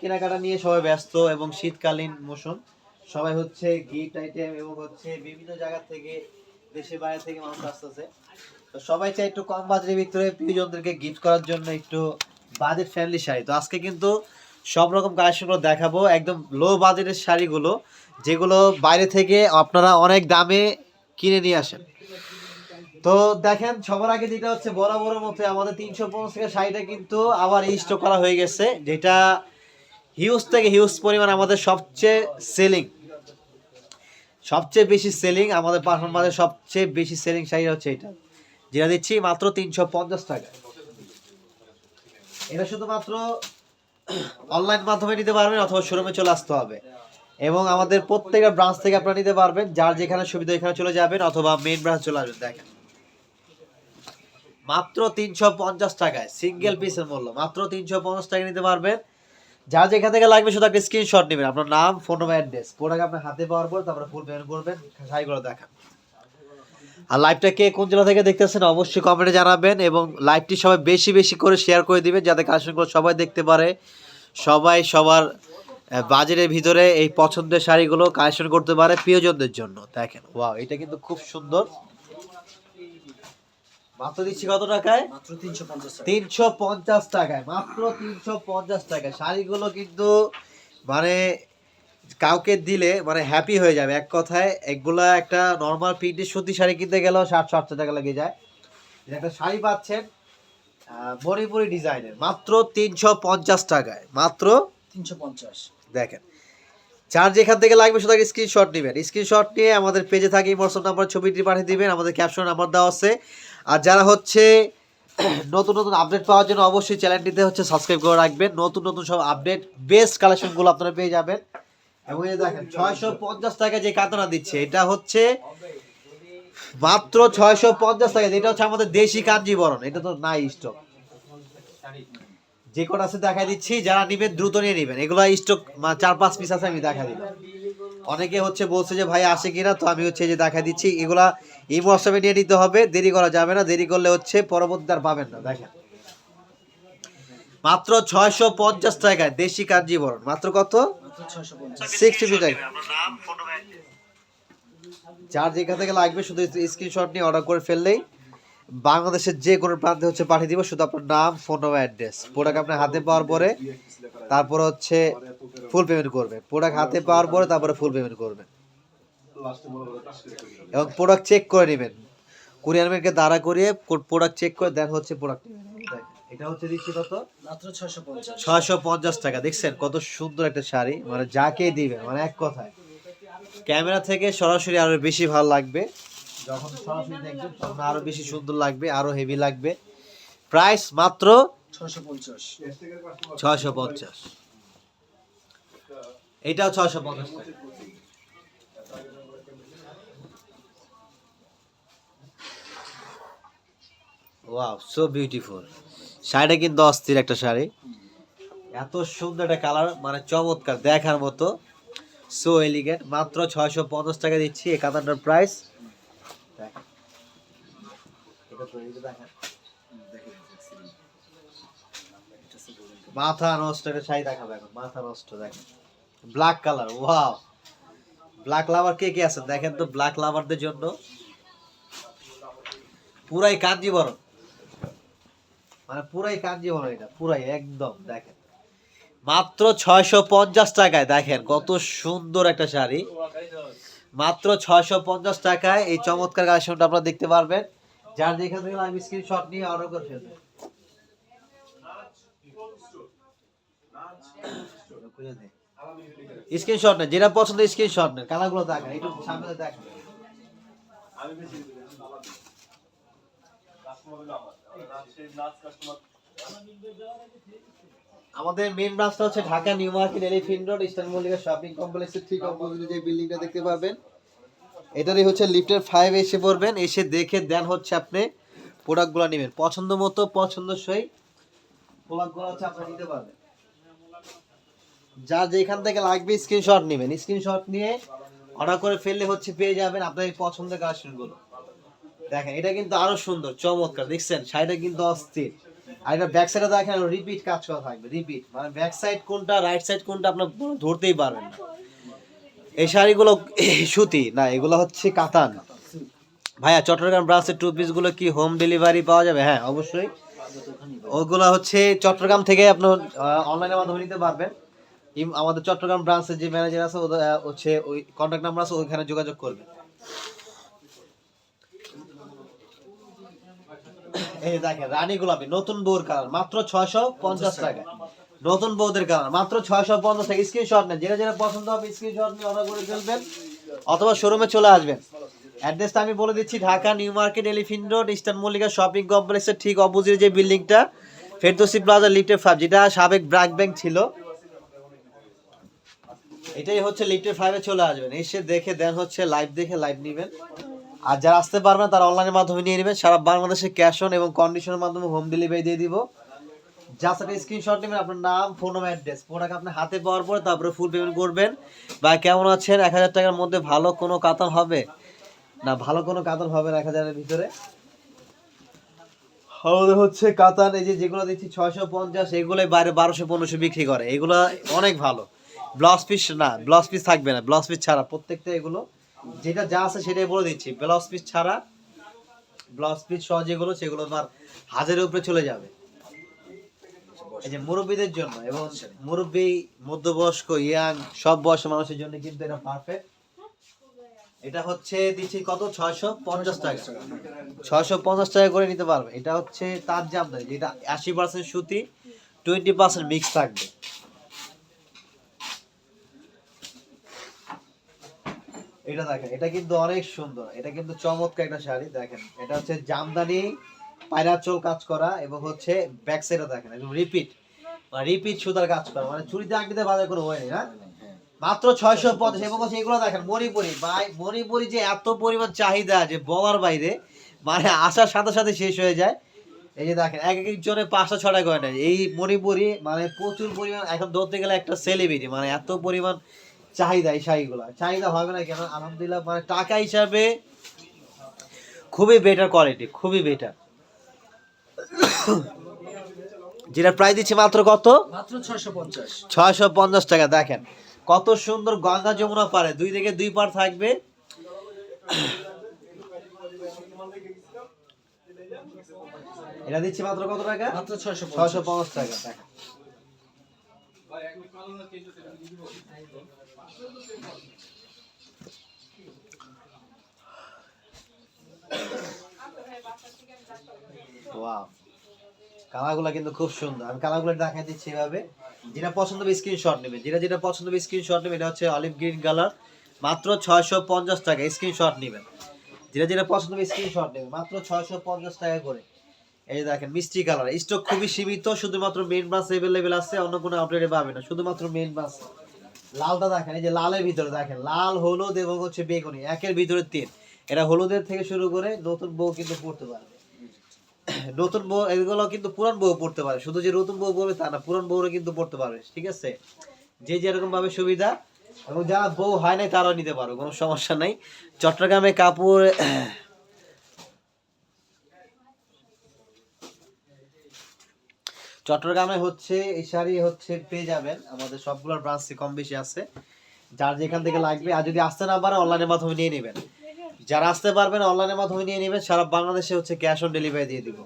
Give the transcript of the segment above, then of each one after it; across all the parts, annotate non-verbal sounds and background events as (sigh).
কেনাকাটা নিয়ে সবাই ব্যস্ত এবং শীতকালীন মৌসুম, সবাই হচ্ছে গিফট আইটেম এবং হচ্ছে বিভিন্ন জায়গা থেকে, দেশের বাইরে থেকে মানুষ আসতেছে। তো সবাই চাই একটু কম বাজেটের ভিতরে প্রিয়জনদেরকে গিফট করার জন্য একটু বাজেট ফ্রেন্ডলি শাড়ি। তো আজকে কিন্তু সব রকম কালেকশনগুলো দেখাবো। একদম লো বাজেটের শাড়িগুলো, যেগুলো বাইরে থেকে আপনারা অনেক দামে কিনে নিয়ে আসেন। তো দেখেন, সবার আগে যেটা হচ্ছে বরাবর মতো আমাদের তিনশো পঞ্চাশ টাকা শাড়িটা কিন্তু আবার স্টক করা হয়ে গেছে, যেটা হিউজ থেকে হিউজ পরিমাণ আমাদের সবচেয়ে সেলিং সবচেয়ে বেশি সেলিং আমাদের পারফর্ম বাজারে সবচেয়ে বেশি সেলিং শাড়ি হচ্ছে এটা। যেটা দিচ্ছি মাত্র তিনশো পঞ্চাশ টাকা। এটা শুধুমাত্র অনলাইন মাধ্যমে নিতে পারবেন অথবা শোরুমে চলে আসতে হবে। এবং আমাদের প্রত্যেকটা ব্রাঞ্চ থেকে আপনারা নিতে পারবেন, যার যেখানে সুবিধা এখানে চলে যাবেন অথবা মেইন ব্রাঞ্চ চলে আসবেন, দেখেন। মাত্র তিনশো পঞ্চাশ টাকায় সিঙ্গেল পিসের মূল্য, মাত্র তিনশো পঞ্চাশ টাকা নিতে পারবেন। যার যেখান থেকে লাগবে শুধু একটা স্ক্রিনশট নেবেন। আপনার নাম ফোন নম্বর অ্যাড্রেস প্রোডাক্ট আপনার হাতে পাওয়ার পর তারপরে ফুল পেমেন্ট করবেন শাড়িগুলো দেখান। আর লাইভটা কে কোন জেলা থেকে দেখতেছেন অবশ্যই কমেন্টে জানাবেন এবং লাইভটি সবাই বেশি বেশি করে শেয়ার করে দিবেন যাতে কালেকশনগুলো সবাই দেখতে পারে। সবাই সবার বাজারের ভিতরে এই পছন্দের শাড়িগুলো কালেকশন করতে পারে প্রিয়জনদের জন্য। দেখেন ওয়াও এটা কিন্তু খুব সুন্দর। মাত্র দিচ্ছি কত টাকায়? মাত্র তিনশো পঞ্চাশ তিনশো পঞ্চাশ টাকায় মাত্র তিনশো পঞ্চাশ টাকায়। শাড়িগুলো কিন্তু মানে কাউকে দিলে মানে হ্যাপি হয়ে যাবে। এক কথায় এগুলা একটা নর্মাল প্রিন্টের সুতি শাড়ি কিনতে গেলেও সাতশো আটশো টাকা লেগে যায়। এটা একটা শাড়ি পাচ্ছেন মণিপুরি ডিজাইনের মাত্র তিনশো পঞ্চাশ টাকায়। মাত্র তিনশো পঞ্চাশ। দেখেন। চার যেখান থেকে লাগবে শুধু স্ক্রিনশট নেবেন। স্ক্রিনশট নিয়ে আমাদের পেজে থাকে হোয়াটসঅ্যাপ নাম্বার ছবিটি পাঠিয়ে দিবেন। আমাদের ক্যাপশন নাম্বার দেওয়া আছে। আর যারা হচ্ছে নতুন নতুন আপডেট পাওয়ার জন্য অবশ্যই চ্যানেলটিতে হচ্ছে সাবস্ক্রাইব করে রাখবেন। নতুন নতুন সব আপডেট বেস্ট কালেকশনগুলো আপনারা পেয়ে যাবেন। এবং এই দেখেন, ছয়শো পঞ্চাশ টাকা যে কাতনা দিচ্ছে, এটা হচ্ছে মাত্র ছয়শো পঞ্চাশ টাকা। এটা হচ্ছে আমাদের দেশি কাঞ্জিবরণ এটা তো নাই স্টক যে কটা আছে দেখা দিচ্ছি, যারা নিবেন দ্রুত নিয়ে নেবেন। এগুলো স্টক চার পাঁচ পিস আছে, আমি দেখা দিলাম। অনেকে হচ্ছে বলছে যে, ভাই, আসে কিনা? তো আমি হচ্ছে যে দেখা দিচ্ছি, এগুলা এই মরশুমে নিয়ে নিতে হবে। দেরি করা যাবে না, দেরি করলে হচ্ছে পরবর্তী আর পাবেন না, দেখেন। মাত্র ছয়শো পঞ্চাশ টাকায় দেশি কাঞ্জিবরণ মাত্র কত? সিক্সটি টাকা যার যেখান থেকে লাগবে শুধু স্ক্রিনশট নিয়ে অর্ডার করে ফেললেই বাংলাদেশের যে কোনো প্রান্তে হচ্ছে পাঠিয়ে দিব শুধু আপনার নাম ফোন নম্বর অ্যাড্রেস প্রোডাক্ট আপনার হাতে পাওয়ার পরে তারপর হচ্ছে ফুল পেমেন্ট করবেন প্রোডাক্ট হাতে পাওয়ার পরে তারপরে ফুল পেমেন্ট করবেন এবং প্রোডাক্ট চেক করে নেবেন। কুরিয়ার ম্যানকে দাঁড়া করিয়ে প্রোডাক্ট চেক করে দেন হচ্ছে প্রোডাক্ট এটা হচ্ছে দিচ্ছি কত? মাত্র ছয়শো পঞ্চাশ। ছয়শো পঞ্চাশ টাকা। দেখছেন কত সুন্দর একটা শাড়ি। মানে যাকে দিবেন মানে এক কথায়। ক্যামেরা থেকে সরাসরি আরও বেশি ভালো লাগবে। যখন সরাসরি দেখবেন তখন আরও বেশি সুন্দর লাগবে আরও হেভি লাগবে। প্রাইস মাত্র ছয়শো পঞ্চাশ। ছয়শো পঞ্চাশ। এটাও ছয়শো পঞ্চাশ টাকা। ওয়াও সো বিউটিফুল শাড়িটা কিন্তু অস্থির একটা শাড়ি। এত সুন্দর একটা কালার মানে চমৎকার, দেখার মতো। সো এলিগেন্ট মাত্র ছয়শো পঞ্চাশ টাকা দিচ্ছি এই কাতারটার প্রাইস মাথা নষ্ট একটা শাড়ি দেখাবো এখন, মাথা নষ্ট দেখেন black colour wow black lover কে কে আছেন? দেখেন তো ব্ল্যাক লাভারদের জন্য। পুরাই কাঞ্জিবরণ। মানে পুরাই কাঞ্জিবরণ এটা, পুরাই, একদম, দেখেন। মাত্র ছয়শো পঞ্চাশ টাকায়, দেখেন, কত সুন্দর একটা শাড়ি। মাত্র ছয়শো পঞ্চাশ টাকায় এই চমৎকার কালেকশনটা আপনারা দেখতে পারবেন। যার যেখান থেকে আমি স্ক্রিনশট নিয়ে অর্ডার করে ফেলবেন স্ক্রিনশট নেন, যেটা পছন্দ স্ক্রিনশট নেন, কালারগুলো দেখেন, একটু সামনে দেখেন। আমাদের মেইন ব্রাঞ্চটা হচ্ছে Dhaka new market Elephant road Eastern Mallika shopping কমপ্লেক্সের ঠিক অপোজিটে যে বিল্ডিংটা দেখতে পাবেন এটারই হচ্ছে লিফটের ফাইভ এসে পড়বেন, এসে দেখে দেন হচ্ছে আপনি প্রোডাক্টগুলো নেবেন। পছন্দ মতো, পছন্দসই প্রোডাক্টগুলো হচ্ছে আপনি নিতে পারবেন। যা যেখান থেকে লাগবে স্ক্রিনশট নেবেন। স্ক্রিনশট নিয়ে অর্ডার করে ফেললে হচ্ছে পেয়ে যাবেন আপনার পছন্দের কালেকশনগুলো দেখেন, এটা কিন্তু আরও সুন্দর, চমৎকার, দেখছেন? শাড়িটা কিন্তু অস্থির। আর এটা ব্যাক সাইডে দেখেন রিপিট কাজ করা থাকবে রিপিট মানে ব্যাক সাইড কোনটা রাইট সাইড কোনটা আপনার ধরতেই পারবেন না। এই শাড়িগুলো সুতি, না, এগুলো হচ্ছে কাতান। ভাইয়া, চট্টগ্রাম ব্রাঞ্চের টু পিসগুলো কি হোম ডেলিভারি পাওয়া যাবে? হ্যাঁ অবশ্যই। ওগুলো হচ্ছে চট্টগ্রাম থেকে আপনার অনলাইনের মাধ্যমে নিতে পারবেন। আমাদের চট্টগ্রাম ব্রাঞ্চের যে ম্যানেজার আছে হচ্ছে ওই কন্ট্যাক্ট নাম্বার আছে, ওইখানে যোগাযোগ করবেন। এই দেখেন রানী গোলাপি নতুন বউর কালার মাত্র ছয়শো পঞ্চাশ টাকা নতুন বউদের কালার মাত্র ছয়শো পঞ্চাশ টাকা স্ক্রিনশট নেন যেটা যেটা পছন্দ হবে স্ক্রিনশট নিয়ে অর্ডার করে ফেলবেন। অথবা শোরুমে চলে আসবেন। অ্যাড্রেসটা আমি বলে দিচ্ছি Dhaka new market Elephant road Eastern Mallika shopping কমপ্লেক্সের ঠিক অপোজিট যে বিল্ডিংটা ফেরদোসি প্লাজা লিফটের ফাইভ যেটা সাবেক ব্র্যাক ব্যাংক ছিল। এটাই হচ্ছে লিফটের ফাইভে চলে আসবেন। এসে দেখে দেন হচ্ছে লাইভ দেখে লাইভ নেবেন। আর যারা আসতে পারবেন তারা অনলাইনের মাধ্যমে নিয়ে নেবেন সারা বাংলাদেশে ক্যাশ অন এবং কন্ডিশনের মাধ্যমে হোম ডেলিভারি দিয়ে দিব। জাস্ট একটা স্ক্রিনশট নেবেন, আপনার নাম ফোন নাম্বার অ্যাড্রেস প্রোডাক্ট আপনি হাতে পাওয়ার পরে তারপরে ফুল পেমেন্ট করবেন। বা কেমন আছেন? এক হাজার টাকার মধ্যে ভালো কোনো কাতান হবে? না, ভালো কোনো কাতান হবে না এক হাজারের ভিতরে? আমাদের হচ্ছে কাতান এই যে যেগুলো দেখছি ছয়শো পঞ্চাশ, এগুলোই বাইরে বারোশো, পনেরোশো বিক্রি করে। এগুলো অনেক ভালো। ব্লাউজ পিস না ব্লাউজ পিস থাকবে না। ব্লাউজ পিস ছাড়া প্রত্যেকটা এগুলো যেটা যা আছে সেটাই বলে দিচ্ছি। ব্লাউজ পিস ছাড়া ব্লাউজ পিস সহ যেগুলো, সেগুলো তোমার হাজারের উপরে চলে যাবে। এই যে মুরব্বীদের জন্য এবং মুরব্বী, মধ্যবয়স্ক, ইয়াং, সব বয়সের মানুষের জন্য কিন্তু এটা পারফেক্ট এটা হচ্ছে দিচ্ছি কত? ছয়শো পঞ্চাশ টাকা। ছয়শো পঞ্চাশ টাকা করে নিতে পারবে। এটা হচ্ছে তার জামদানি, যেটা আশি পার্সেন্ট সুতি টোয়েন্টি পার্সেন্ট মিক্স থাকবে। এটা দেখেন, এটা কিন্তু অনেক সুন্দর। এটা কিন্তু চমৎকার একটা শাড়ি, দেখেন। এটা হচ্ছে জামদানি পায়রাচল কাজ করা এবং হচ্ছে ব্যাক সাইডে দেখেন, একদম রিপিট রিপিট সুতার কাজ করা। মানে চুরিতে আঁকড়িতে বাজার কোনো হয়নি না? মাত্র ছয়শো পঞ্চাশ, এবং হচ্ছে এগুলো দেখেন, মণিপুরি। ভাই, মণিপুরি যে এত পরিমাণ চাহিদা যে বলার বাইরে মানে আসার সাথে সাথে শেষ হয়ে যায়। এই যে দেখেন, এক এক জনে পাঁচটা ছটা করে নেয় এই মণিপুরি মানে প্রচুর পরিমাণ, এখন ধরতে গেলে একটা সেলিব্রিটি মানে এত পরিমাণ চাহিদা এই শাড়িগুলো। চাহিদা হবে না কেন? আলহামদুলিল্লাহ মানে টাকা হিসাবে খুবই বেটার কোয়ালিটি খুবই বেটার যেটা প্রায় দিচ্ছি মাত্র কত? মাত্র ছয়শো পঞ্চাশ। ছয়শো পঞ্চাশ টাকা দেখেন। কত সুন্দর গঙ্গা যমুনা পারে দুই থেকে দুই পার থাকবে। এটা দিচ্ছি মাত্র কত টাকা? মাত্র ছয়শো ছয়শো পঞ্চাশ টাকা দেখেন। ওয়াও কালারগুলো কিন্তু খুব সুন্দর। আমি কালারগুলো দেখাই দিচ্ছি এভাবে। যেটা পছন্দ হবে স্ক্রিনশট নেবে। যেটা যেটা পছন্দ হবে স্ক্রিনশট নেবে, এটা হচ্ছে অলিভ গ্রিন কালার মাত্র ছয়শো পঞ্চাশ টাকা। স্ক্রিনশট নেবেন। যেটা যেটা পছন্দ হবে স্ক্রিনশট নেবে, মাত্র ছয়শো পঞ্চাশ টাকা করে। এই দেখেন, মিষ্টি কালার স্টক খুবই সীমিত, শুধুমাত্র মেন ব্রাঞ্চ অ্যাভেলেবেল আছে, অন্য কোনো আউটলেটে পাবে না। শুধুমাত্র মেন ব্রাঞ্চ লালটা দেখেন, এই যে লালের ভিতরে দেখেন, লাল, হলুদ এবং হচ্ছে বেগুনি, একের ভিতরে তিন। এটা হলুদের থেকে শুরু করে নতুন বউ কিন্তু পড়তে পারবে নতুন বউ, এগুলো কিন্তু পুরান বউ পড়তে পারে। শুধু যে নতুন বউ পড়বে তা না, পুরান বউরা কিন্তু পড়তে পারবে, ঠিক আছে? যে যেরকম ভাবে সুবিধা, এবং যারা বউ হয় নাই তারাও নিতে পারো কোনো সমস্যা নাই। চট্টগ্রামে কাপড় চট্টগ্রামে হচ্ছে এই শাড়ি হচ্ছে, পেয়ে যাবেন। আমাদের সবগুলোর ব্রাঞ্চ কম বেশি আছে। যার যেখান থেকে লাগবে, আর যদি আসতে না পারে অনলাইনের মাধ্যমে নিয়ে নেবেন। যারা আসতে পারবেন অনলাইনের মাধ্যমে নিয়ে নেবেন, সারা বাংলাদেশে হচ্ছে ক্যাশ অন ডেলিভারি দিয়ে দিব।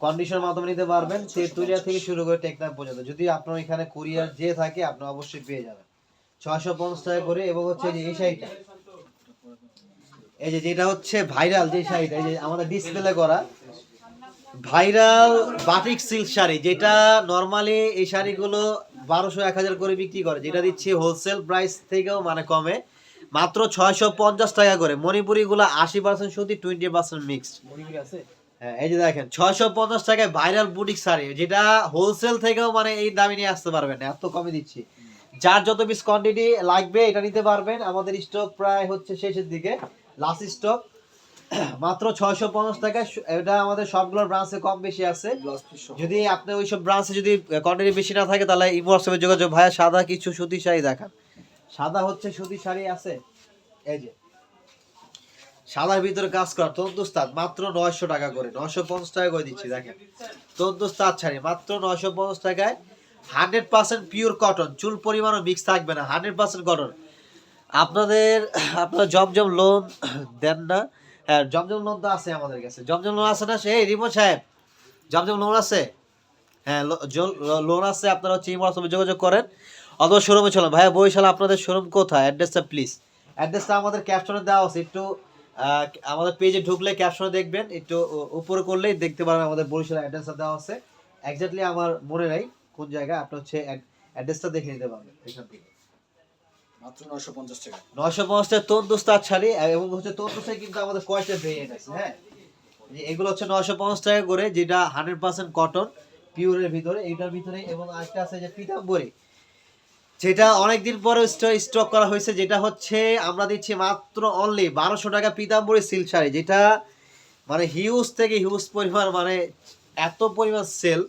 কন্ডিশনের মাধ্যমে নিতে পারবেন, সে তুলিয়া থেকে শুরু করে টেকনাফ পর্যন্ত। যদি আপনার এখানে কুরিয়ার যে থাকে, আপনি অবশ্যই পেয়ে যাবেন। ছয়শো পঞ্চাশ টাকা করে, এবং হচ্ছে যে এই শাড়িটা। এই যে যেটা হচ্ছে ভাইরাল যে শাড়িটা, এই যে আমাদের ডিসপ্লে করা ভাইরাল বাটিক সিল্ক শাড়ি যেটা নর্মালি এই শাড়িগুলো বারোশো এক হাজার করে বিক্রি করে যেটা দিচ্ছি হোলসেল প্রাইস থেকেও মানে কমে। মাত্র ছয়শো পঞ্চাশ টাকা করে। মণিপুরিগুলো আশি পার্সেন্ট সুতি টোয়েন্টি পার্সেন্ট মিক্সড হ্যাঁ এই যে দেখেন ছয়শো পঞ্চাশ টাকায় ভাইরাল বুটিক শাড়ি যেটা হোলসেল থেকেও মানে এই দামে নিয়ে আসতে পারবেন না, এত কমে দিচ্ছি। যার যত পিস কোয়ান্টিটি লাগবে এটা নিতে পারবেন। আমাদের স্টক প্রায় হচ্ছে শেষের দিকে লাস্ট স্টক (clears throat) মাত্র ছয়শো পঞ্চাশ টাকায় সু- এটা আমাদের সবগুলোর ব্রাঞ্চে কম বেশি আছে। যদি আপনি ওই সব ব্রাঞ্চে যদি কোয়ান্টিটি বেশি না থাকে তাহলে ইমো হোয়াটসঅ্যাপে যোগাযোগ। ভাইয়া সাদা কিছু সুতি শাড়ি দেখান। সাদা হচ্ছে সুতি শাড়ি আছে। এই যে। সাদার ভিতরে কাজ করা তন্দুস্তাদ মাত্র নয়শো টাকা করে। নয়শো পঞ্চাশ টাকা করে দিচ্ছি দেখেন। তন্দুস্তাদ শাড়ি মাত্র নয়শো পঞ্চাশ টাকায়। হান্ড্রেড পার্সেন্ট পিওর কটন চুল পরিমাণও মিক্স থাকবে না হান্ড্রেড পার্সেন্ট কটন আপনাদের (clears throat) আপনারা জমজম লোন (clears throat) দেন না। হ্যাঁ জমজম লোন আছে আমাদের কাছে। জমজম লোন আছে না? সেই রিমন সাহেব, জমজম লোন আছে? হ্যাঁ লোন আছে, আপনারা হচ্ছে ইমো হোয়াটসঅ্যাপে যোগাযোগ করেন। অথবা শোরুমে চলেন। ভাইয়া বরিশাল আপনাদের শোরুম কোথায়? অ্যাড্রেসটা প্লিজ অ্যাড্রেসটা আমাদের ক্যাপশনে দেওয়া আছে। একটু আমাদের পেজে ঢুকলে ক্যাপশনে দেখবেন। একটু উপরে করলেই দেখতে পারবেন আমাদের বরিশাল অ্যাড্রেসটা দেওয়া আছে। এক্স্যাক্টলি আমার মনে নাই কোন জায়গায়। আপনি হচ্ছে অ্যাড্রেসটা দেখে নিতে পারবেন এখান থেকে। আছে হ্যাঁ? যেটা অনেকদিন পরে স্টক করা হয়েছে, যেটা হচ্ছে আমরা দিচ্ছি মাত্র অনলি বারোশো টাকা পিতাম্বরী শাড়ি, যেটা মানে হিউজ থেকে হিউজ পরিমাণ মানে এত পরিমাণ সেল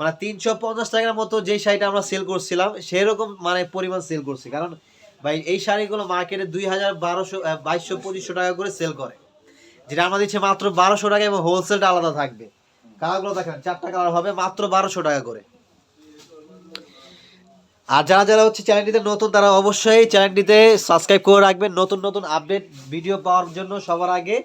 মানে তিনশো পঞ্চাশ টাকার মতো যে শাড়িটা আমরা সেল করছিলাম, সেরকম মানে পরিমাণ সেল করছি। কারণ ভাই, এই শাড়িগুলো মার্কেটে দুই হাজার বারোশো বাইশশো, পঁচিশশো টাকা করে সেল করে। যেটা আমাদের দিচ্ছি মাত্র বারোশো টাকা এবং হোলসেলটা আলাদা থাকবে। কালারগুলো দেখেন, চারটা কালার হবে, মাত্র বারোশো টাকা করে। আর যারা যারা হচ্ছে চ্যানেলটিতে নতুন, তারা অবশ্যই চ্যানেলটিতে সাবস্ক্রাইব করে রাখবেন। নতুন নতুন আপডেট ভিডিও পাওয়ার জন্য সবার আগে।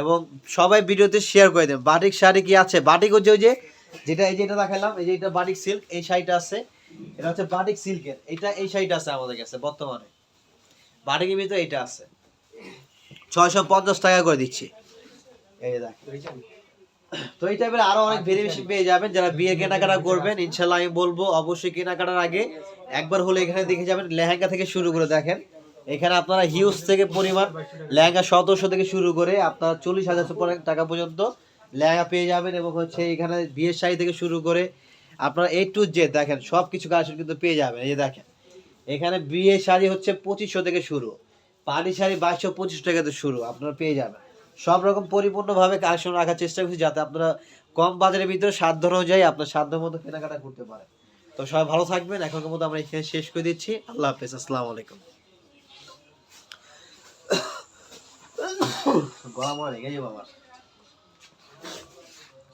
এবং সবাই ভিডিওতে শেয়ার করে দেন। বাটিক শাড়ি কি আছে? বাটিক হচ্ছে ওই যে, যেটা, এই যে এটা দেখালাম, এই যে এটা বাটিক সিল্ক এই শাড়িটা আছে। এটা হচ্ছে বাটিক সিল্কের। এটা এই শাড়িটা আছে আমাদের কাছে বর্তমানে। বাটিকের ভিতরে এটা আছে। ছয়শো পঞ্চাশ টাকা করে দিচ্ছি। এই দেখেন। তো এই টাইপের আরও অনেক ভেরিয়েশন পেয়ে যাবেন। যারা বিয়ে কেনাকাটা করবেন ইনশাল্লাহ আমি বলব অবশ্যই কেনাকাটার আগে একবার হলে এখানে দেখে যাবেন লেহেঙ্গা থেকে শুরু করে দেখেন। এখানে আপনারা হিউজ থেকে পরিমাণ লেহেঙ্গা সতেরোশো থেকে শুরু করে আপনার চল্লিশ হাজার টাকা পর্যন্ত লেহেঙ্গা পেয়ে যাবেন এবং হচ্ছে এখানে বিয়ের শাড়ি থেকে শুরু করে আপনারা এ টু জেড দেখেন সব কিছু কালেকশন কিন্তু পেয়ে যাবেন, এই দেখেন। এখানে বিয়ে শাড়ি হচ্ছে পঁচিশশো থেকে শুরু। পানি শাড়ি বাইশশো পঁচিশ থেকে শুরু, আপনারা পেয়ে যাবেন। সব রকম পরিপূর্ণভাবে কালেকশন রাখার চেষ্টা করছি যাতে আপনারা কম বাজারের ভিতরে সাধ্য অনুযায়ী আপনার সাধ্য মতো কেনাকাটা করতে পারেন। তো সবাই ভালো থাকবেন, এখনকার মতো আমরা এখানে শেষ করে দিচ্ছি। আল্লাহ হাফেজ, আসসালামু আলাইকুম। গরম হয়ে গেছে বাবার